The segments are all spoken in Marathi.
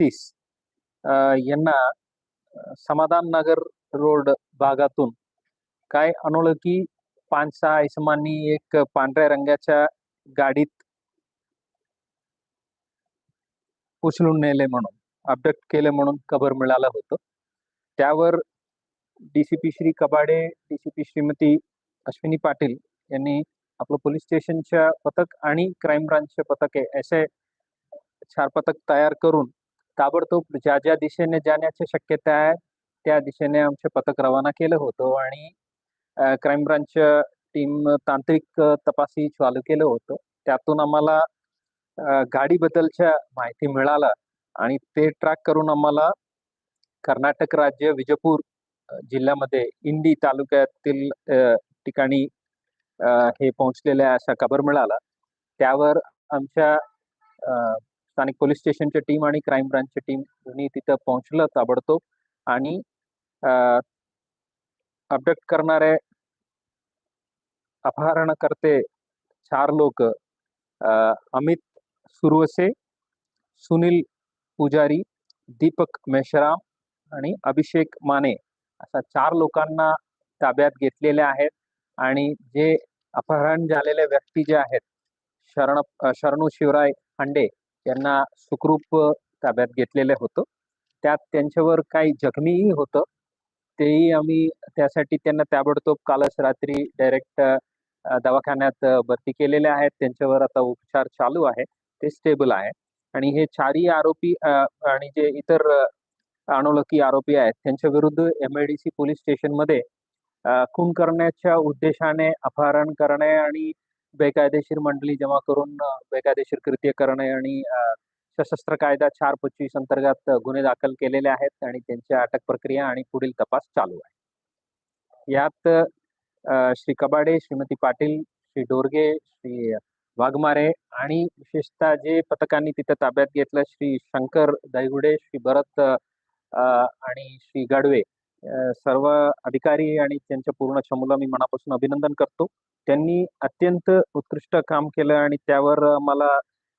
तीस यांना समाधान नगर रोड भागातून काय अनोळखी पाच सहा इसमांनी एक पांढऱ्या रंगाच्या गाडीत उचलून नेले म्हणून अबडक्ट केले म्हणून खबर मिळालं होतं. त्यावर डीसीपी श्री कबाडे डीसीपी श्रीमती अश्विनी पाटील यांनी आपलं पोलीस स्टेशनच्या पथक आणि क्राईम ब्रांचचे पथके असे चार पथक तयार करून ताबडतोब ज्या ज्या दिशेने जाण्याची शक्यता आहे त्या दिशेने आमचे पथक रवाना केलं होतं आणि क्राईम ब्रांच टीम तांत्रिक तपासी चालू केलं होतं. त्यातून आम्हाला गाडीबद्दलच्या माहिती मिळाला आणि ते ट्रॅक करून आम्हाला कर्नाटक राज्य विजयपूर जिल्ह्यामध्ये इंडी तालुक्यातील ठिकाणी हे पोहोचलेल्या अशा असा खबर मिळाला. त्यावर आमच्या अ, स्थानिक पोलीस स्टेशनची टीम आणि क्राईम ब्रांचची टीम दोन्ही तिथं पोहोचलं ताबडतोब आणि अबडक्ट करणारे अपहरणकर्ते चार लोक अमित सुरवसे सुनील पुजारी दीपक मेश्राम आणि अभिषेक माने अशा चार लोकांना ताब्यात घेतलेले आहेत आणि जे अपहरण झालेले व्यक्ती जे आहेत शरण शरणू शिवराय हांडे यांना सुखरूप ताब्यात घेतलेलं होतं. त्यात त्यांच्यावर काही जखमीही होतं. तेही आम्ही त्यासाठी त्यांना ताबडतोब कालच रात्री डायरेक्ट दवाखान्यात भरती केलेले आहेत. त्यांच्यावर आता उपचार चालू आहे. ते स्टेबल आहे. आणि हे चारही आरोपी आणि जे इतर अनोळखी आरोपी आहेत त्यांच्या विरुद्ध M I D C police स्टेशनमध्ये खून करण्याच्या उद्देशाने अपहरण करणे आणि बेकायदेशीर मंडळी जमा करून बेकायदेशीर कृत्य करणे आणि सशस्त्र कायदा चार पंचवीस अंतर्गत गुन्हे दाखल केलेले आहेत आणि त्यांची अटक प्रक्रिया आणि पुढील तपास चालू आहे. यात श्री कबाडे श्रीमती पाटील श्री डोरगे श्री वाघमारे आणि विशेषतः जे पथकांनी तिथं ताब्यात घेतलं श्री शंकर दैगुडे श्री भरत आणि श्री गाडवे सर्व अधिकारी आणि त्यांच्या पूर्ण चमूला मी मनापासून अभिनंदन करतो. त्यांनी अत्यंत उत्कृष्ट काम केलं आणि त्यावर मला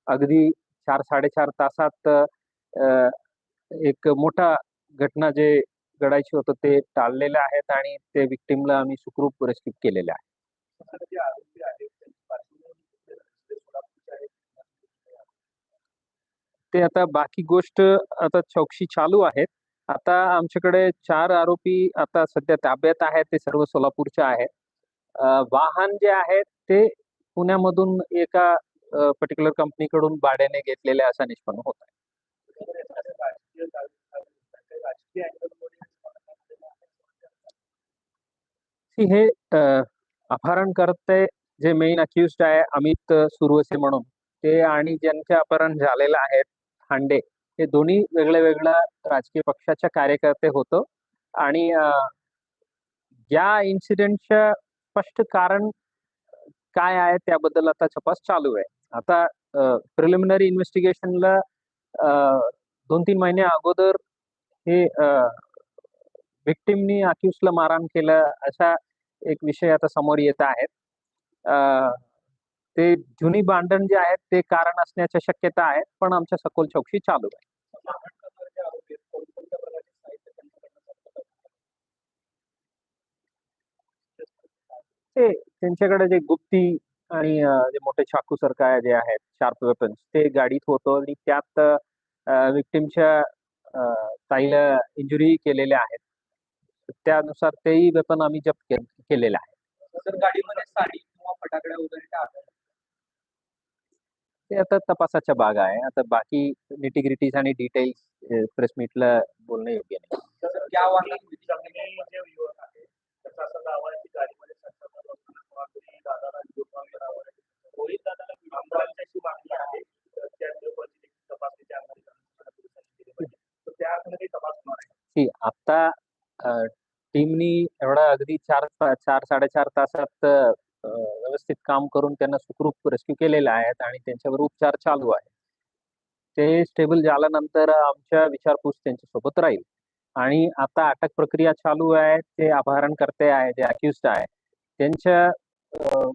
अगदी चार साडेचार तासात एक मोठा घटना जे घडायची होतं ते टाळलेलं आहेत आणि ते विक्टीमला आम्ही सुखरूप रेस्क्यू केलेले आहे. ते आता बाकी गोष्ट आता चौकशी चालू आहेत. आता आमच्याकडे चार आरोपी आता सध्या ताब्यात आहेत ते सर्व सोलापूरचे आहेत. वाहन जे आहेत ते पुण्यामधून एका पर्टिक्युलर कंपनीकडून भाड्याने घेतलेले असा निष्पन्न होत आहे. हे अपहरण करते जे मेन अक्युज आहे अमित सुरवसे म्हणून ते आणि ज्यांचे अपहरण झालेलं आहे हांडे हे दोन्ही वेगळ्या वेगळ्या राजकीय पक्षाच्या कार्यकर्ते होतं. आणि या इन्सिडेंटच्या स्पष्ट कारण काय आहे त्याबद्दल आता तपास चालू आहे. आता प्रिलिमिनरी इन्व्हेस्टिगेशनला दोन तीन महिने अगोदर हे विक्टिमनी अक्युजला मारहाण केलं अशा एक विषय आता समोर येत आहेत अ, ते जुनी भांडण जे आहेत ते कारण असण्याच्या शक्यता आहेत पण आमच्या सखोल चौकशी चालू आहे. ते त्यांच्याकडे जे गुप्ती आणि जे मोठे चाकू सारखं जे आहेत शार्प वेपन्स ते गाडीत होतं आणि त्यात विक्टिमच्या ताईला इंजुरी केलेल्या आहेत त्यानुसार तेही वेपन आम्ही जप्त केलेलं आहे गाडीमध्ये साडी किंवा फटाकड्या वगैरे आहे? ते आता तपासाच्या भाग आहे आता बाकी निटिग्रिटीज आणि डिटेल्स प्रेस मीटला बोलणं योग्य नाही तर त्या वाहनात जमिनी जे युवक आहे त्याचा असा दावा आहे की गाडीमध्ये संचालक असताना किंवा कोणी दादाला घेऊन वगैरे आहे. रोहित दादाला आमदारांची अशी मागणी आहे तर त्या लोकांची देखील तपासणी त्या अंगाने करण्याची पोलिसांनी केली पाहिजे. तर त्या अर्थाने काही तपास होणार आहे की आता टीमनी एवढा अगदी चार चार साडेचार तासात व्यवस्थित काम करून त्यांना सुखरूप रेस्क्यू केलेले आहेत आणि त्यांच्यावर उपचार चालू आहे ते स्टेबल झाल्यानंतर आमच्या विचारपूस त्यांच्यासोबत राहील. आणि आता अटक प्रक्रिया चालू आहे ते अपहरणकर्ते आहे जे अक्युज्ड आहे त्यांच्या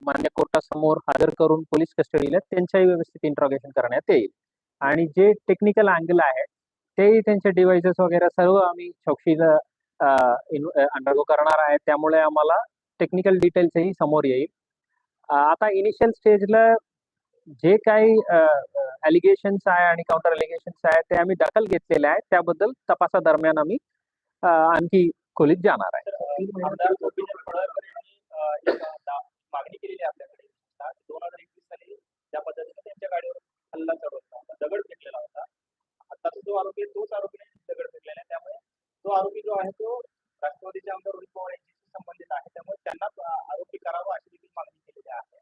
मान्य कोर्टासमोर हजर करून पोलीस कस्टडीला त्यांच्याही व्यवस्थित इंट्रॉगेशन करण्यात येईल. आणि जे टेक्निकल अँगल आहे तेही त्यांचे डिव्हाइसेस वगैरे सर्व आम्ही चौकशीला अंडरगो करणार आहे. त्यामुळे आम्हाला टेक्निकल डिटेल्सही समोर येईल. आता इनिशियल स्टेजला जे काही अलिगेशन्स आहे आणि काउंटर अलिगेशन्स आहे ते आम्ही दखल घेतलेले आहे. त्याबद्दल तपासादरम्यान आम्ही आणखी खोलीत जाणार आहे. मागणी केलेली आहे आपल्याकडे. दोन हजार एकवीस साली त्या पद्धतीने त्यांच्या गाडीवर हल्ला चढवला होता. दगड फेकलेला होता. आताचा जो आरोपी आहे तोच आरोपी दगड फेकलेला आहे. त्यामुळे तो आरोपी जो आहे तो राष्ट्रवादीचे आमदार रोहित पवार यांची संबंधित आहे. त्यामुळे त्यांना आरोपी करावा अशी देखील मागणी केलेली आहे.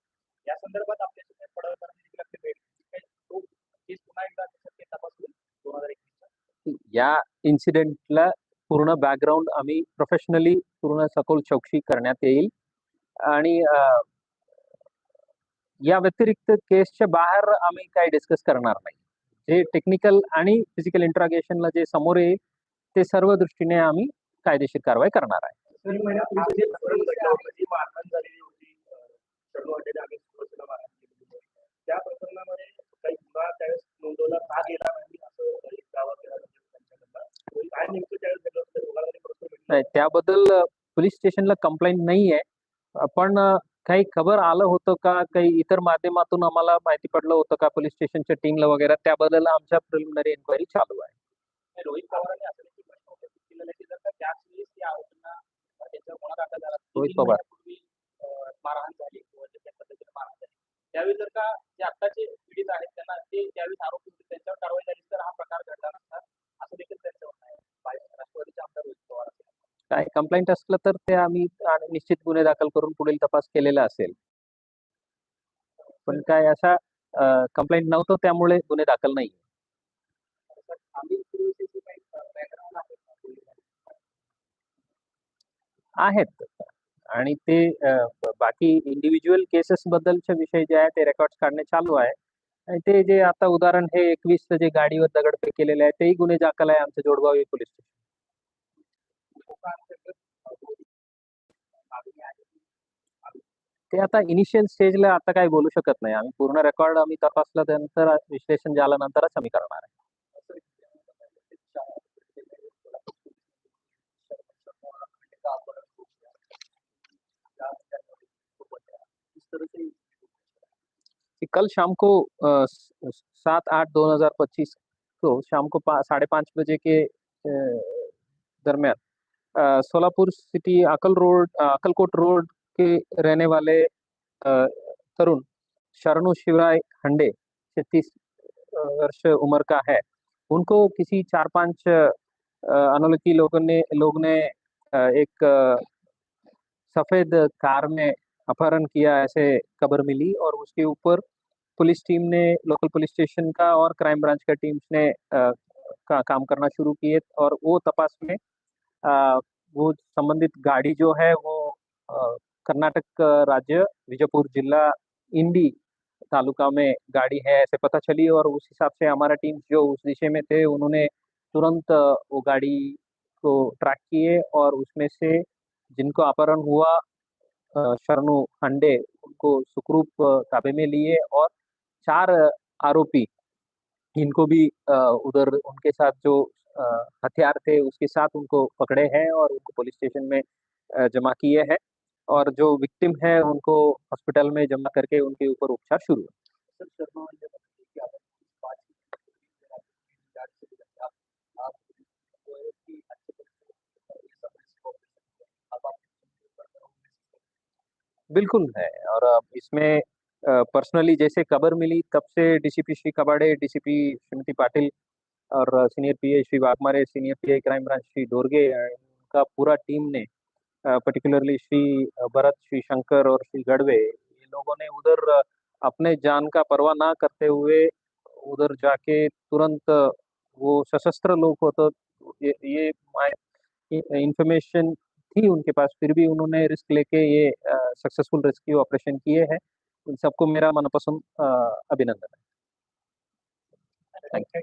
या संदर्भात आपल्या पडळकरांनी देखील तो केस पुन्हा एकदा तपास होईल दोन हजार एकवीस या इन्सिडेंटला पूर्ण बॅकग्राऊंड आम्ही प्रोफेशनली पूर्ण सखोल चौकशी करण्यात येईल. आणि या व्यतिरिक्त केसच्या बाहेर आम्ही काही डिस्कस करणार नाही. जे टेक्निकल आणि फिजिकल इंट्रागेशनला जे समोर येईल ते सर्व दृष्टीने आम्ही कायदेशीर कारवाई करणार आहे. तरी महिन्यापूर्वी जे प्रकरण घडलं होतं, जी मारहाण झालेली होती अं, शरणू हॉटेल आम्ही सुरक्षेला मारहाण केली होती. त्या प्रकरणामध्ये काही गुन्हा त्यावेळेस नोंदवला का गेला नाही असं एक दावा केला जातो त्यांच्याकडनं. काय नेमकं त्यावेळेस घडलं होतं दोघांमध्ये परस्पर भेटलं नाही त्याबद्दल पोलीस स्टेशनला कंप्लेंट नाही आहे पण काही खबर आलं होतं का? काही इतर माध्यमातून आम्हाला माहिती पडलं होतं का? पोलीस स्टेशनच्या टीमला वगैरे. त्याबद्दल आमच्या प्रिलिमिनरी एन्क्वायरी चालू आहे. रोहित पवारांनी असं त्यांच्यावर गुन्हा दाखल झाला तीन रोहित पवार. मारहाण झाली किंवा पद्धतीने मारहाण झाली त्यावेळी जर का जे आत्ताचे पीडित आहेत त्यांना ते त्यावेळेस आरोपी होते त्यांच्यावर कारवाई झाली तर हा प्रकार घडला नसता असं देखील त्यांचं म्हणणं आहे बाय- राष्ट्रवादीचे आमदार रोहित पवार. काय कंप्लेंट असलं तर ते आम्ही निश्चित गुन्हे दाखल करून पुढील तपास केलेला असेल पण काय असा कंप्लेंट नव्हतं त्यामुळे गुन्हे दाखल नाही तर आम्ही पूर्वीचे काही बॅकग्राऊंड आहे का पोलिसांचं? आहेत. आणि ते बाकी इंडिव्हिज्युअल केसेस बद्दलच्या विषय जे आहे ते रेकॉर्ड काढणे चालू आहे. आणि ते जे आता उदाहरण हे एकवीस जे गाडीवर दगडफेक केलेले आहे तेही गुन्हे दाखल आहे आमच्या जोडगाव पोलीस स्टेशन. ते आता इनिशियल स्टेजला आता काही बोलू शकत नाही. आम्ही पूर्ण रेकॉर्ड आम्ही तपासल्यानंतर विश्लेषण झाल्यानंतरच आम्ही करणार आहे. कि कल शाम को सात आठ दो हज़ार पच्चीस को शाम को पा- साढ़े पाँच बजे के दरमियान सोलापुर सिटी अकल रोड अकलकोट रोड के रहने वाले तरुण शरणु शिवराय हंडे छत्तीस वर्ष उम्र का है। उनको किसी चार पाँच अनोलकी लोगों ने, लोग ने एक सफ़ेद कार में अपहरण किया ऐसे खबर मिली और उसके ऊपर पुलिस टीम ने लोकल पुलिस स्टेशन का और क्राइम ब्रांच का टीम्स ने अ, का काम करना शुरू किए और वो तपास में अ, वो संबंधित गाड़ी जो है वो कर्नाटक राज्य विजयपुर जिला इंडी तालुका में गाड़ी है ऐसे पता चली और उस हिसाब से हमारा टीम जो उस दिशा में थे उन्होंने तुरंत वो गाड़ी को ट्रैक किए और उसमें से जिनको अपहरण हुआ शरणु हंडे उनको सुखरूप ताबे में लिए और चार आरोपी इनको भी उधर उनके साथ जो हथियार थे उसके साथ उनको पकड़े हैं और उनको पुलिस स्टेशन में जमा किए हैं और जो विक्टिम है उनको हॉस्पिटल में जमा करके उनके ऊपर उपचार शुरू है सर शर्मा म्हणजे म्हणते की आपण पाच चार से आप आप वो है कि अच्छे तरीके से ये सब रिस्क ऑपरेशन अब आप बिल्कुल है और इसमें पर्सनली जैसे खबर मिली तब से डीसीपी श्री कबाड़े डीसीपी श्रीमती पाटिल और senior PA Shri Waghmare senior PA crime branch Shri Dorge अ, उनका पूरा टीम ने पर्टिकुलरली श्री भरत श्री शंकर और श्री गढ़वे ये लोगों ने उधर अपने जान का परवाह ना करते हुए उधर जाके तुरंत वो सशस्त्र लोग हो तो ये ये इंफॉर्मेशन थी उनके पास फिर भी उन्होंने रिस्क लेके ये सक्सेसफुल रेस्क्यू ऑपरेशन किए हैं। उन सबको मेरा मनपसंद अभिनंदन है। Thank you.